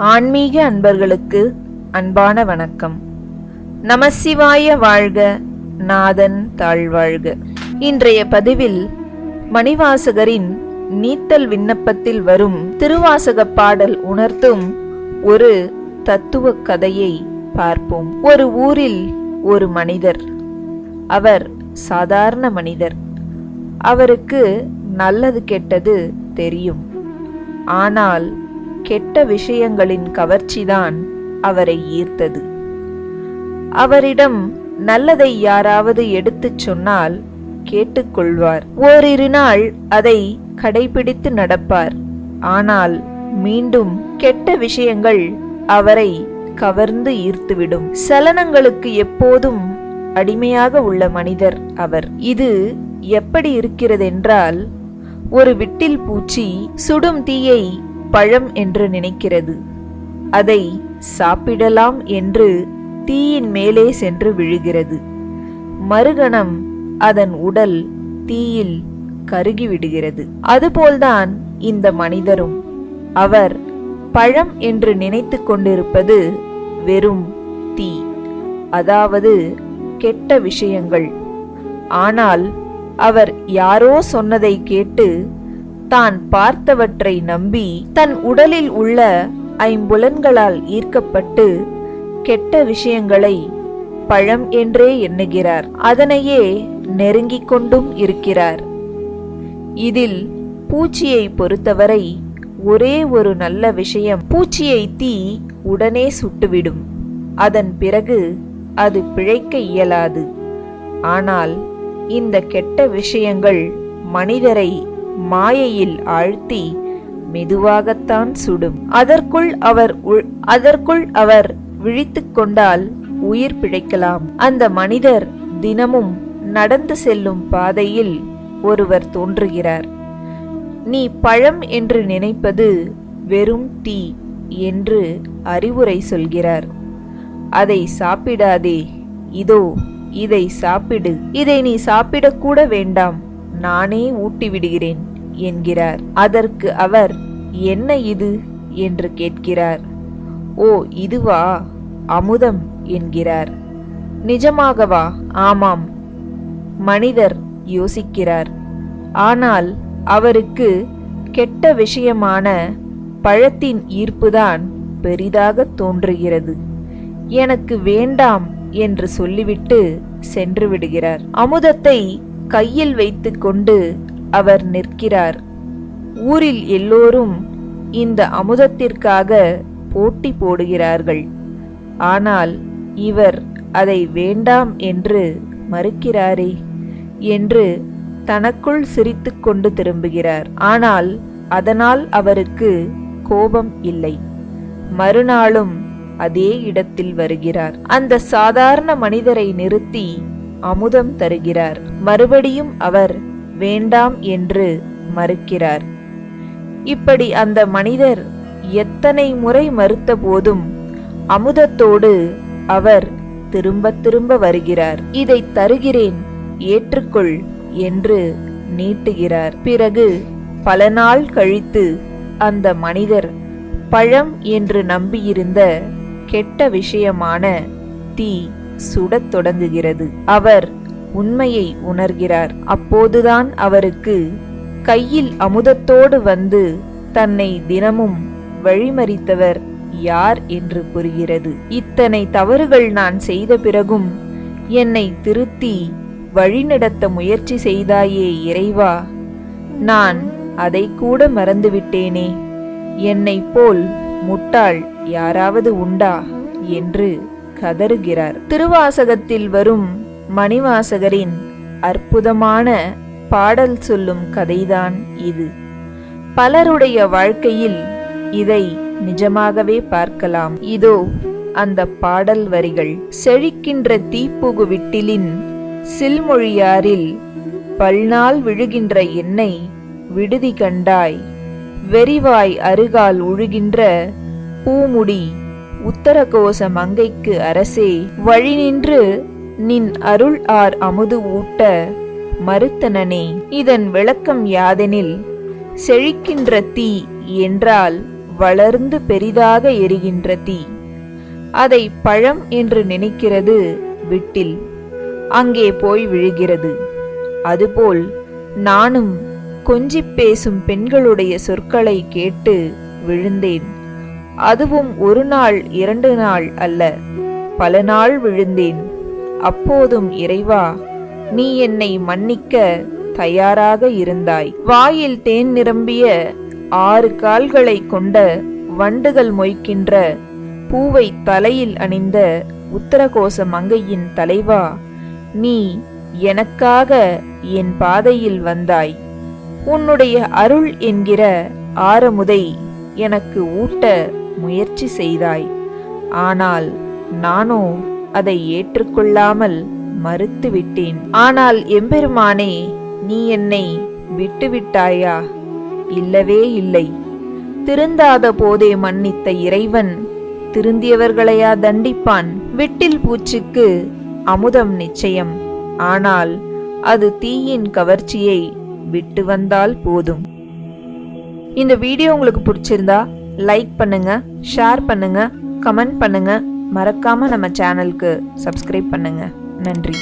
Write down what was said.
ஆன்மீக அன்பர்களுக்கு அன்பான வணக்கம். நமசிவாய வாழ்க நாதன் தாழ்வாழ்க. இன்றைய பதிவில் மணிவாசகரின் நீத்தல் விண்ணப்பத்தில் வரும் திருவாசக பாடல் உணர்த்தும் ஒரு தத்துவ கதையை பார்ப்போம். ஒரு ஊரில் ஒரு மனிதர். அவர் சாதாரண மனிதர். அவருக்கு நல்லது கெட்டது தெரியும். ஆனால் கெட்ட விஷயங்களின் கவர்ச்சிதான் அவரை ஈர்த்தது. அவரிடம் நல்லதை யாராவது எடுத்துச் சொன்னால் கேட்டுக்கொள்வார். ஓரிரு நாள் அதை கடைபிடித்து நடப்பார். ஆனால் மீண்டும் கெட்ட விஷயங்கள் அவரை கவர்ந்து ஈர்த்துவிடும். சலனங்களுக்கு எப்போதும் அடிமையாக உள்ள மனிதர் அவர். இது எப்படி இருக்கிறதென்றால் ஒரு விட்டில் பூச்சி சுடும் தீயை பழம் என்று நினைக்கிறது. அதை சாப்பிடலாம் என்று தீயின் மேலே சென்று விழுகிறது. மறுகணம் அதன் உடல் தீயில் கருகிவிடுகிறது. அதுபோல்தான் இந்த மனிதரும். அவர் பழம் என்று நினைத்து கொண்டிருப்பது வெறும் தீ. அதாவது கெட்ட விஷயங்கள். ஆனால் அவர் யாரோ சொன்னதை கேட்டு தான் பார்த்தவற்றை நம்பி தன் உடலில் உள்ள ஐம்புலன்களால் ஈர்க்கப்பட்டு கெட்ட விஷயங்களை பழம் என்றே எண்ணுகிறார். அதனையே நெருங்கிக் கொண்டும் இருக்கிறார். இதில் பூச்சியை பொறுத்தவரை ஒரே ஒரு நல்ல விஷயம் பூச்சியை தீ உடனே சுட்டுவிடும். அதன் பிறகு அது பிழைக்க இயலாது. ஆனால் இந்த கெட்ட விஷயங்கள் மனிதரை மாயையில் ஆழ்த்தி மெதுவாகத்தான் சுடும். அதற்குள் அவர் அதற்குள் அவர் விழித்து கொண்டால் உயிர் பிழைக்கலாம். அந்த மனிதர் தினமும் நடந்து செல்லும் பாதையில் ஒருவர் தோன்றுகிறார். நீ பழம் என்று நினைப்பது வெறும் தீ என்று அறிவுரை சொல்கிறார். அதை சாப்பிடாதே. இதோ இதை சாப்பிடு. இதை நீ சாப்பிடக்கூட வேண்டாம். நானே ஊட்டிவிடுகிறேன். என்கிறார். அதற்கு அவர் என்ன இது? என்று கேட்கிறார். ஓ இதுவா? அமுதம் என்கிறார். நிஜமாகவா? ஆமாம் மனிதர் யோசிக்கிறார். ஆனால் அவருக்கு கெட்ட விஷயமான பழத்தின் ஈர்ப்புதான் பெரிதாக தோன்றுகிறது. எனக்கு வேண்டாம் என்று சொல்லிவிட்டு சென்று விடுகிறார். அமுதத்தை கையில் வைத்துக்கொண்டு அவர் நிற்கிறார். ஊரில் எல்லோரும் இந்த அமுதத்திற்காக போட்டி போடுகிறார்கள். ஆனால் இவர் அதை வேண்டாம் என்று மறுக்கிறாரே என்று தனக்குள் சிரித்துக்கொண்டு திரும்புகிறார். ஆனால் அதனால் அவருக்கு கோபம் இல்லை. மறுநாளும் அதே இடத்தில் வருகிறார். அந்த சாதாரண மனிதரை நிறுத்தி அமுதம் தருகிறார். மறுபடியும் அவர் வேண்டாம் என்று மறுக்கிறார். இப்படி அந்த மனிதர் எத்தனை முறை மறுத்த போதும் அமுதத்தோடு அவர் திரும்ப திரும்ப வருகிறார். இதை தருகிறேன் ஏற்றுக்கொள் என்று நீட்டுகிறார். பிறகு பல நாள் கழித்து அந்த மனிதர் பழம் என்று நம்பியிருந்த கெட்ட விஷயமான தீ சுடத் தொடங்குகிறது. அவர் உண்மையை உணர்கிறார். அப்போதுதான் அவருக்கு கையில் அமுதத்தோடு வந்து தன்னை தினமும் வழிமறித்தவர் யார் என்று புரிகிறது. இத்தனை தவறுகள் நான் செய்த பிறகும் என்னை திருத்தி வழிநடத்த முயற்சி செய்தாயே இறைவா நான் அதை கூட மறந்துவிட்டேனே. என்னை போல் முட்டாள் யாராவது உண்டா? என்று கதறுகிறார். திருவாசகத்தில் வரும் மணிவாசகரின் அற்புதமான பாடல் சொல்லும் கதைதான் இது. பலருடைய வாழ்க்கையில் இதை நிஜமாகவே பார்க்கலாம். இதோ அந்த பாடல் வரிகள். செழிக்கின்ற தீப்புகு விட்டிலின் சில்மொழியாரில் பல்நாள் விழுகின்ற எண்ணெய் விடுதி கண்டாய். வெறிவாய் அருகால் உழுகின்ற பூமுடி உத்தரகோச மங்கைக்கு அரசே வழி நின்று நின் அருள் ஆர் அமுது ஊட்ட மறுத்தனனே. இதன் விளக்கம் யாதெனில் செழிக்கின்ற தீ என்றால் வளர்ந்து பெரிதாக எரிகின்ற தீ. அதை பழம் என்று நினைக்கிறது விட்டில் அங்கே போய் விழுகிறது. அதுபோல் நானும் கொஞ்சிப் பேசும் பெண்களுடைய சொற்களை கேட்டு விழுந்தேன். அதுவும் ஒரு நாள் இரண்டு நாள் அல்ல பல நாள் விழுந்தேன். அப்போதும் இறைவா நீ என்னை மன்னிக்க தயாராக இருந்தாய். வாயில் தேன் நிரம்பிய ஆறு கால்களை கொண்ட வண்டுகள் மொய்க்கின்ற பூவை தலையில் அணிந்த உத்தரகோச மங்கையின் தலைவா நீ எனக்காக என் பாதையில் வந்தாய். உன்னுடைய அருள் என்கிற ஆரமுதை எனக்கு ஊட்ட முயற்சி செய்தாய். ஆனால் நானோ அதை ஏற்றுக்கொள்ளாமல் மறுத்துவிட்டேன். ஆனால் எம்பெருமானே நீ என்னை விட்டுவிட்டாயா? இல்லவே இல்லை. திருந்தாத போதே மன்னித்த இறைவன் திருந்தியவர்களையா தண்டிப்பான்? விட்டில் பூச்சிக்கு அமுதம் நிச்சயம். ஆனால் அது தீயின் கவர்ச்சியை விட்டு வந்தால் போதும். இந்த வீடியோ உங்களுக்கு பிடிச்சிருந்தா லைக் பண்ணுங்க ஷேர் பண்ணுங்க கமெண்ட் பண்ணுங்க. மறக்காமல் நம்ம சேனலுக்கு சப்ஸ்கிரைப் பண்ணுங்கள் நன்றி.